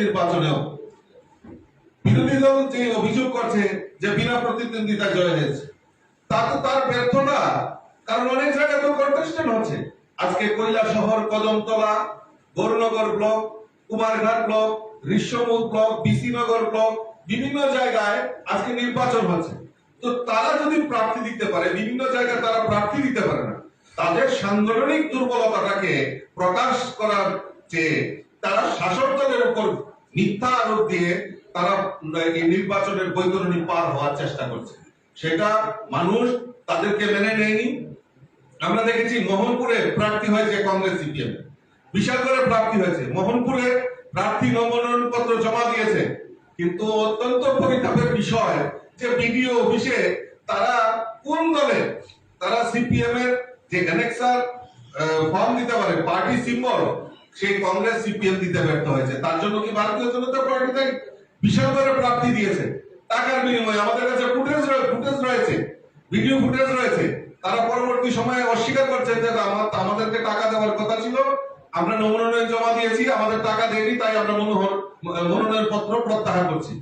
নির্বাচনেও। বিরোধী দল যে অভিযোগ করছে যে বিনা প্রতিদ্বন্দ্বিতা জয় হয়েছে, তা তো তার ব্যর্থতা, কারণ অনেক জায়গায় তো কন্টেস্টেন্ট হচ্ছে। আজকে Kailashahar, Kadamtala Gournagar block, Kumarghat block Rishyamukh block, Bisinagar block, বিভিন্ন জায়গায় আজকে নির্বাচন হচ্ছে। তো তারা যদি প্রার্থী দিতে পারে, বিভিন্ন জায়গায় তারা প্রার্থী দিতে পারে না, তাদের সাংগঠনিক দুর্বলতাটাকে প্রকাশ করার চেয়ে তারা শাসক দলের উপর মিথ্যা আরোপ দিয়ে তারা নির্বাচনের বৈতরণী পার হওয়ার চেষ্টা করছে। সেটা মানুষ তাদেরকে মেনে নেয়নি। আমরা দেখেছি মোহনপুরে প্রার্থী হয়েছে কংগ্রেস সিপিএম। বিশালগড়ে প্রার্থী হয়েছে। মোহনপুরে প্রার্থী নমনোনয়ন পত্র জমা দিয়েছে। কিন্তু অত্যন্ত পরিতাপের বিষয় যে বিডিও অফিসে তারা কোন দলে? তারা সিপিএম এর যে অ্যানেক্সার ফর্ম দিতে পারে পার্টি সিম্বল সেই কংগ্রেস সিপিএম দিতে ব্যর্থ হয়েছে। তার জন্য কি ভারতীয় জনতা পার্টি তাই বিশালগড়ে প্রার্থী দিয়েছে? টাকার বিনিময়ে আমাদের কাছে ফুটেজ ফুটেজ রয়েছে। ভিডিও ফুটেজ রয়েছে। তারা পরবর্তী সময়ে অস্বীকার করছেন যে আমাদেরকে টাকা দেওয়ার কথা ছিল। আমরা মনোনয়ন জমা দিয়েছি, আমাদের টাকা দেয়নি, তাই আমরা মনোনয়ন পত্র প্রত্যাহার করছি।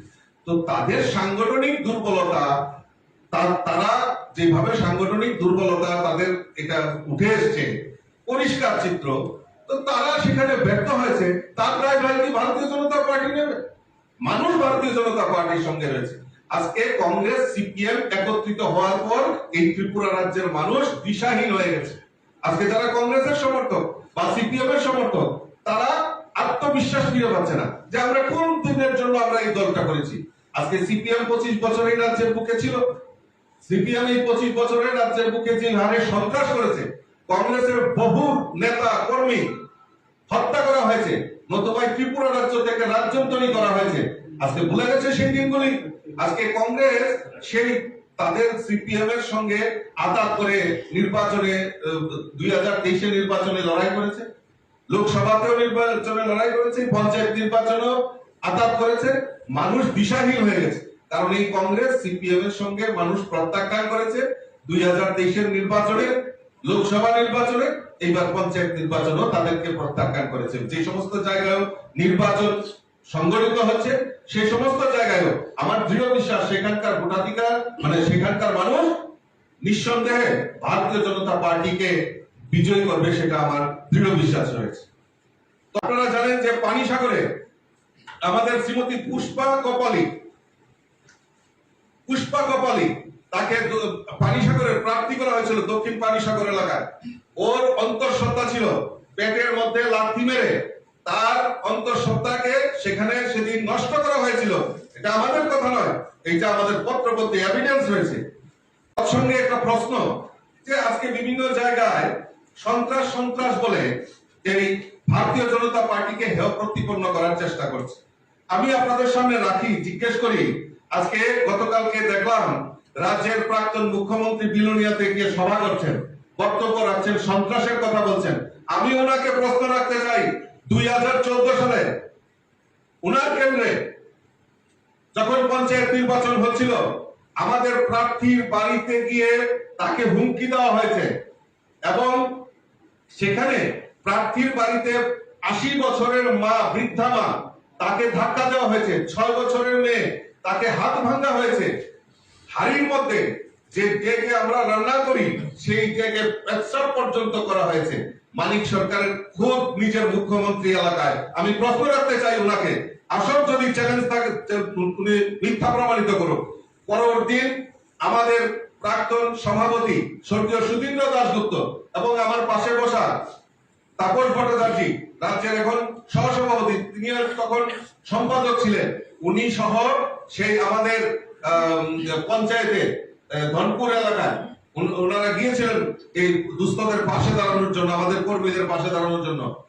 তো তাদের সাংগঠনিক দুর্বলতা তারা যেভাবে সাংগঠনিক দুর্বলতা তাদের এটা উঠে এসছে। পরিষ্কার চিত্র তো তারা সেখানে ব্যর্থ হয়েছে। তার প্রায় ভারতীয় জনতা পার্টি নেবে? মানুষ ভারতীয় জনতা পার্টির সঙ্গে রয়েছে। আজকে কংগ্রেস, সিপিএম একত্রিত হওয়ার পর এই ত্রিপুরা রাজ্যের মানুষ দিশাহীন হয়ে গেছে। আজকে যারা কংগ্রেসের সমর্থক বা সিপিএম এর সমর্থক, তারা আত্মবিশ্বাস ফিরে পাচ্ছে না যে আমরা কোন দিনের জন্য আমরা এই দলটা করেছি। আজকে সিপিএম পঁচিশ বছর এই রাজ্যের বুকে ছিল। সিপিএম এই পঁচিশ বছরের রাজ্যের বুকে যে হারে সন্ত্রাস করেছে কংগ্রেসের বহু নেতা কর্মী হত্যা করা হয়েছে। নতুবা এই ত্রিপুরা রাজ্য থেকে রাজ্যান্তরী করা হয়েছে। আজকে ভুলে গেছে সেই দিনগুলি। আজকে কংগ্রেস সেই তাদের সিপিএম এর সঙ্গে আতাত করে নির্বাচনে দুই হাজার তেইশে নির্বাচনে লড়াই করেছে। লোকসভাতেও নির্বাচনে লড়াই করেছে পঞ্চায়েত নির্বাচনেও আতাত করেছে। মানুষ দিশাহীন হয়ে গেছে। কারণ এই কংগ্রেস সিপিএম এর সঙ্গে মানুষ প্রত্যাখ্যান করেছে। দুই হাজার তেইশের নির্বাচনে লোকসভা নির্বাচনে এইবার পঞ্চায়েত নির্বাচনও তাদেরকে প্রত্যাখ্যান করেছে। যে সমস্ত জায়গায় নির্বাচন সংগঠিত হচ্ছে, সে সমস্ত জায়গায়ও আমার দৃঢ় বিশ্বাস, সেখানকার ভোটাধিকার মানে সেখানকার মানুষ নিঃসন্দেহে ভারতীয় জনতা পার্টিকে বিজয়ী করবে সেটা আমার দৃঢ় বিশ্বাস রয়েছে। আপনারা জানেন যে পানি সাগরে আমাদের শ্রীমতী পুষ্পা কপালী পুষ্পা কপালী তাকে দ- পানিসাগরের প্রার্থী করা হয়েছিল দক্ষিণ পানিসাগর এলাকায়। ওর অন্তঃসত্ত্বা ছিল। পেটের মধ্যে লাথি মেরে তার অন্তঃসত্ত্বাকে সেখানে সেদিন নষ্ট করা হয়েছিল। এটা আমাদের কথা নয়, এইটা আমাদের পত্রপত্রে এভিডেন্স তার সঙ্গে একটা প্রশ্ন, যে আজকে বিভিন্ন জায়গায় সন্ত্রাস সন্ত্রাস বলে এই ভারতীয় জনতা পার্টিকে হেয় প্রতিপন্ন করার চেষ্টা করছে। আমি আপনাদের সামনে রাখি, জিজ্ঞেস করি, আজকে গতকালকে দেখলাম রাজ্যের প্রাক্তন মুখ্যমন্ত্রী বিলোনিয়াতে গিয়ে সভা করছেন, বক্তব্য রাখছেন, সন্ত্রাসের কথা বলছেন। আমি ওনাকে প্রশ্ন রাখতে চাই, দুই হাজার চোদ্দ সালে উনার কেন্দ্রে যখন পঞ্চায়েত নির্বাচন হচ্ছিল, আমাদের প্রার্থীর বাড়িতে গিয়ে তাকে হুমকি দেওয়া হয়েছে এবং সেখানে প্রার্থীর বাড়িতে আশি বছরের মা, বৃদ্ধা মা, তাকে ধাক্কা দেওয়া হয়েছে। ছয় বছরের মেয়ে, তাকে হাত ভাঙা হয়েছে। হাড়ির মধ্যে যে ডেকে আমরা রান্না করি, সেই ডেকে পেচ্ছাপ পর্যন্ত করা হয়েছে। মানিক সরকারের খুব নিজের মুখ্যমন্ত্রী এলাকায়। আমি প্রশ্ন রাখতে চাই ওনাকে, আসল যদি চ্যালেঞ্জ থাকে, উনি মিথ্যা প্রমাণিত করুক। পরবর্তী আমাদের প্রাক্তন সভাপতি স্বর্গীয় সুধীন্দ্র দাশগুপ্ত এবং আমার পাশে বসা তাপস ভট্টাচার্য, রাজ্যের এখন সহসভাপতি তিনি তখন সম্পাদক ছিলেন। উনি সহ সেই আমাদের আম, পঞ্চায়েতে ধনপুর এলাকায় ওনারা গিয়েছিলেন এই দুস্থদের পাশে দাঁড়ানোর জন্য আমাদের কর্মীদের পাশে দাঁড়ানোর জন্য।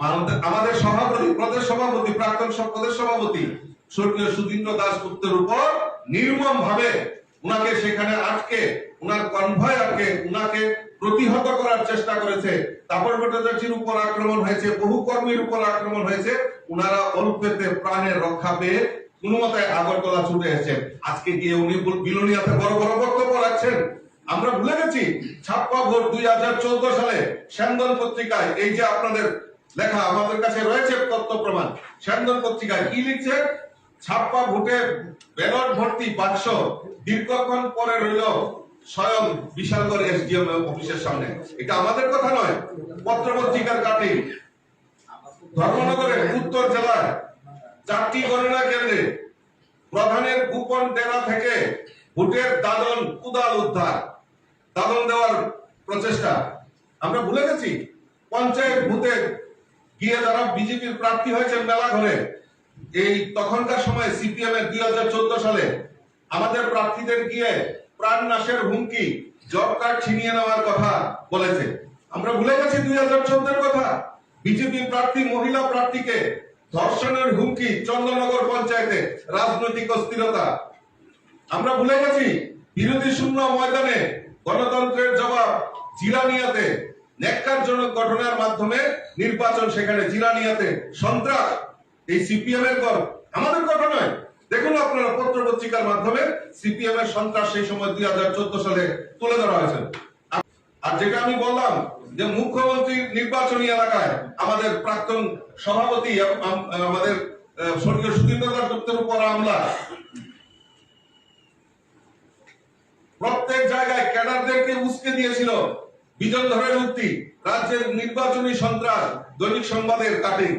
আমাদের- সভাপতি প্রদেশ সভাপতি প্রাক্তন সব প্রদেশ সভাপতি স্বর্গীয় সুধীন্দ্র দাসগুপ্তের উপর নির্মম ভাবে উনাকে সেখানে আটকে উনার কনভয় আটকে উনাকে প্রতিহত করার চেষ্টা করেছে। তাপর ভট্টাচার্যের উপর আক্রমণ হয়েছে বহু কর্মীর উপর আক্রমণ হয়েছে। উনারা অল্পেতে প্রাণে রক্ষা পেয়ে কোন মতে আগরতলা ছুটে এসেছেন। আজকে গিয়ে উনি বল- বিলোনিয়াতে বড় বড় বক্তব্য রাখছেন। আমরা ভুলে গেছি, ছাপ্পা ভোট দুই হাজার চোদ্দ সালে স্যান্দন পত্রিকায় এই যে আপনাদের লেখা আমাদের কাছে রয়েছে তথ্য প্রমাণ, স্যান্দন পত্রিকায় কি লিখছে? ছাপ্পা ভোটে ব্যালট ভর্তি বাক্স দীর্ঘক্ষণ পরে রইল স্বয়ং বিশালগড় এসডিএম অফিসের সামনে। এটা আমাদের কথা নয় পত্র পত্রিকার কাটে ধর্মনগরের উত্তর জেলার চারটি গণনা কেন্দ্রে প্রধানের গোপন ডেরা থেকে ভোটের দাদন কুদাল উদ্ধার। দাদন দেওয়ার প্রচেষ্টা। আমরা ভুলে গেছি, পঞ্চায়েত ভূতে গিয়ে যারা বিজেপির প্রার্থী হয়েছেন মেলা ঘরে, এই তখনকার সময় সিপিএম এর দুই হাজার চোদ্দ সালে আমাদের প্রার্থীদের গিয়ে প্রাণ নাশের হুমকি, জব কার্ড ছিনিয়ে নেওয়ার কথা বলেছে। আমরা ভুলে গেছি দুই হাজার কথা। বিজেপি প্রার্থী, মহিলা প্রার্থীকে ধর্ষণের হুমকি চন্দ্রনগর পঞ্চায়েতে, রাজনৈতিক অস্থিরতা। আমরা ভুলে গেছি, বিরোধী শূন্য ময়দানে গণতন্ত্রের জবাব জিরানিয়াতে ন্যাক্কারজনক ঘটনার মাধ্যমে নির্বাচন সেখানে জিরানিয়াতে সন্ত্রাস, এই সিপিএম এর গর আমাদের কথা নয়। দেখুন আপনারা পত্র পত্রিকার মাধ্যমে সিপিএম এর সন্ত্রাস সেই সময় দুই হাজার চোদ্দ সালে তুলে ধরা হয়েছে। আর যেটা আমি বললাম যে মুখ্যমন্ত্রীর নির্বাচনী এলাকায় আমাদের প্রাক্তন সভাপতি আমাদের স্বর্গীয় সুধীন্দ্র দাস গুপ্তের উপর হামলা। প্রত্যেক জায়গায় ক্যাডারদেরকে উস্কে দিয়েছিল বিজন ধরের উক্তি, রাজ্যের নির্বাচনী সন্ত্রাস দৈনিক সংবাদের কাটিং।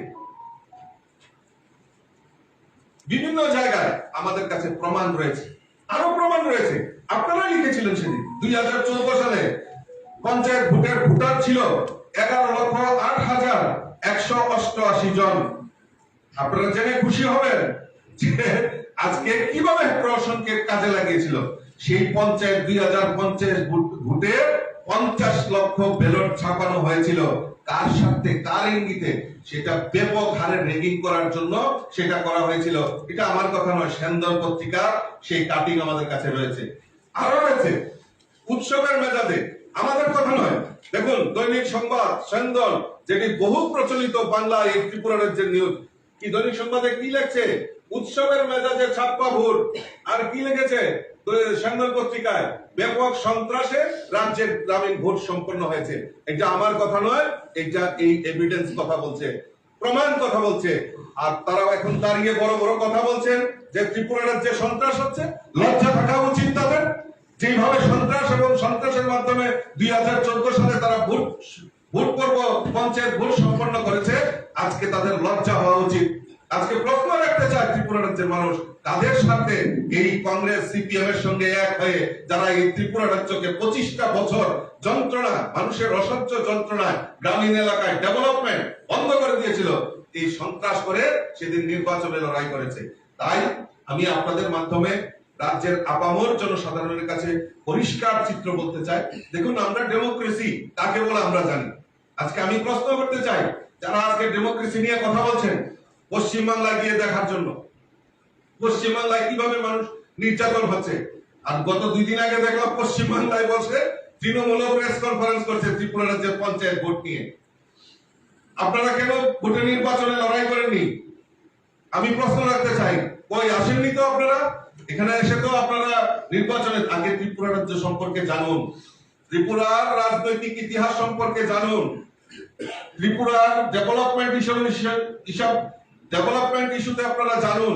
বিভিন্ন জায়গায় আমাদের কাছে প্রমাণ রয়েছে। আরও প্রমাণ রয়েছে। আপনারা লিখেছিলেন সেদিন, দুই হাজার চোদ্দ সালে। পঞ্চায়েত ভোটের ভোটার ছিল এগারো লক্ষ আট হাজার একশো অষ্টআশি জন। আপনারা জেনে খুশি হবেন যে আজকে কীভাবে প্রশাসনকে কাজে লাগিয়েছিল? সেই পঞ্চায়েত, দুই হাজার পঞ্চাশ ভোটে পঞ্চাশ লক্ষ ব্যালট ছাপানো হয়েছিল। কার সাথে কার ইঙ্গিতে? সেটা ব্যাপক হারে রেগিং করার জন্য সেটা করা হয়েছিল। এটা আমার কথা নয়, সেন্দর পত্রিকা, সেই কাটিং আমাদের কাছে রয়েছে। আরও রয়েছে, উৎসবের মেজাজে আমাদের কথা নয় দেখুন দৈনিক সংবাদ সেন্দল যেটি বহু প্রচলিত বাংলা এই ত্রিপুরা রাজ্যের নিউজ। কি দৈনিক সংবাদে কি লেখছে? উৎসবের মেজাজে ছাপ্পা ভোট আর কি লিখেছে? সেন্দল পত্রিকায়, ব্যাপক সন্ত্রাসে রাজ্যের গ্রামীণ ভোট সম্পন্ন হয়েছে। এটা আমার কথা নয়, এটা এই এভিডেন্স কথা বলছে। প্রমাণ কথা বলছে। আর তারাও এখন দাঁড়িয়ে বড় বড় কথা বলছেন যে ত্রিপুরা রাজ্যে সন্ত্রাস হচ্ছে। লজ্জা থাকা উচিত তাদের। যেভাবে সন্ত্রাস এবং সন্ত্রাসের মাধ্যমে দুই হাজার চোদ্দ সালে তারা ভোট ভোট পর্ব পঞ্চায়েত ভোট সম্পন্ন করেছে, আজকে তাদের লজ্জা হওয়া উচিত। আজকে প্রশ্ন রাখতে চায় ত্রিপুরা রাজ্যের মানুষ, তাদের সাথে এই কংগ্রেস, সিপিএম এর সঙ্গে এক হয়ে যারা এই ত্রিপুরা রাজ্যকে পঁচিশটা বছর যন্ত্রণা, মানুষের অসহ্য যন্ত্রণায় গ্রামীণ এলাকায় ডেভেলপমেন্ট বন্ধ করে দিয়েছিল, এই সন্ত্রাস করে সেদিন নির্বাচনে লড়াই করেছে। তাই আমি আপনাদের মাধ্যমে রাজ্যের আপামর জনসাধারণের কাছে পরিষ্কার চিত্র বলতে চাই। দেখুন, আমরা ডেমোক্রেসি তাকে বলে আমরা জানি। আজকে আমি প্রশ্ন করতে চাই, যারা আজকে ডেমোক্রেসি নিয়ে কথা বলছেন, পশ্চিমবাংলায় গিয়ে দেখার জন্য। পশ্চিমবাংলায় কীভাবে মানুষ নির্যাতন হচ্ছে? আর গত দুই দিন আগে দেখলাম পশ্চিমবাংলায় বসে তৃণমূল প্রেস কনফারেন্স করছে ত্রিপুরা রাজ্যের পঞ্চায়েত ভোট নিয়ে। আপনারা কেন ভোটে নির্বাচনে লড়াই করেননি? আমি প্রশ্ন রাখতে চাই, কই আসেননি তো আপনারা? এখানে এসে তো আপনারা নির্বাচনের আগে ত্রিপুরা রাজ্য সম্পর্কে জানুন। ত্রিপুরার রাজনৈতিক ইতিহাস সম্পর্কে জানুন। ত্রিপুরার ডেভেলপমেন্ট হিসাব ডেভেলপমেন্ট ইস্যুতে আপনারা জানুন।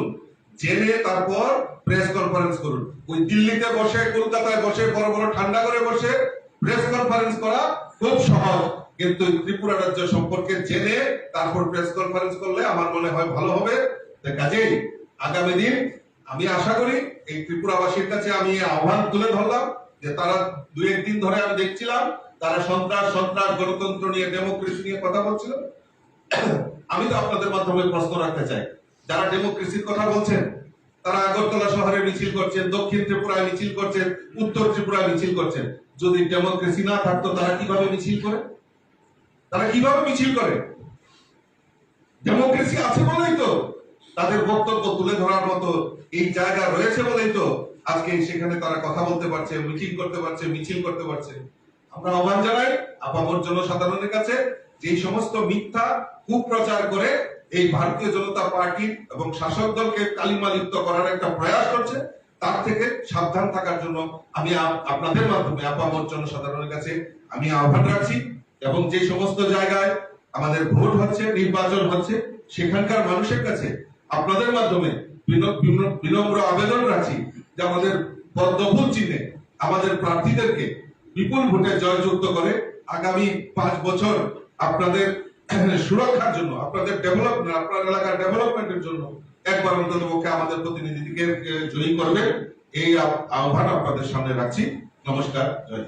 জেনে তারপর প্রেস কনফারেন্স করুন। ওই দিল্লিতে বসে, কলকাতায় বসে, বড় বড় ঠান্ডা করে বসে প্রেস কনফারেন্স করা খুব সহজ। কিন্তু ত্রিপুরা রাজ্য সম্পর্কে জেনে তারপর প্রেস কনফারেন্স করলে আমার মনে হয় ভালো হবে। কাজেই আগামী দিন আমি আশা করি এই ত্রিপুরাবাসীর কাছে আমি আহ্বান তুলে ধরলাম যে তারা দু একদিন ধরে আমি দেখছিলাম, তারা সন্ত্রাস সন্ত্রাস, গণতন্ত্র নিয়ে ডেমোক্রেসি নিয়ে কথা বলছিল। আমি তো আপনাদের মাধ্যমে প্রশ্ন রাখতে চাই। যারা ডেমোক্রেসির কথা বলছেন, তারা আগরতলা শহরে মিছিল করছেন, দক্ষিণ ত্রিপুরায় মিছিল করছেন, উত্তর ত্রিপুরায় মিছিল করছেন। যদি ডেমোক্রেসি না থাকতো, তারা কীভাবে মিছিল করে? তারা কীভাবে মিছিল করে? ডেমোক্রেসি আছে বলেই তো তাদের বক্তব্য তুলে ধরার মতো এই জায়গা রয়েছে বলেই তো আজকে সেখানে তারা কথা বলতে পারছে মিটিং করতে পারছে, মিছিল করতে পারছে। আমরা আহ্বান জানাই আপামর জনসাধারণের কাছে যে সমস্ত মিথ্যা কুপ্রচার করে এই ভারতীয় জনতা পার্টি এবং শাসক দলকে কালিমালিপ্ত করার একটা প্রয়াস করছে, তার থেকে সাবধান থাকার জন্য আমি আপনাদের মাধ্যমে আপামর জনসাধারণের কাছে আমি আহ্বান রাখছি এবং যে সমস্ত জায়গায় আমাদের ভোট হচ্ছে, নির্বাচন হচ্ছে, সেখানকার মানুষের কাছে আপনাদের মাধ্যমে বিন- বিন- বিনম্র আবেদন রাখছি যে আমাদের পদ্মফুল চিহ্নে আমাদের প্রার্থীদেরকে বিপুল ভোটে জয়যুক্ত করে আগামী পাঁচ বছর আপনাদের সুরক্ষার জন্য, আপনাদের ডেভেলপমেন্ট আপনার এলাকার ডেভেলপমেন্টের জন্য একবার অন্তত পক্ষে আমাদের প্রতিনিধিকে জয়ী করবে এই আহ্বান আপনাদের সামনে রাখছি নমস্কার, জয়।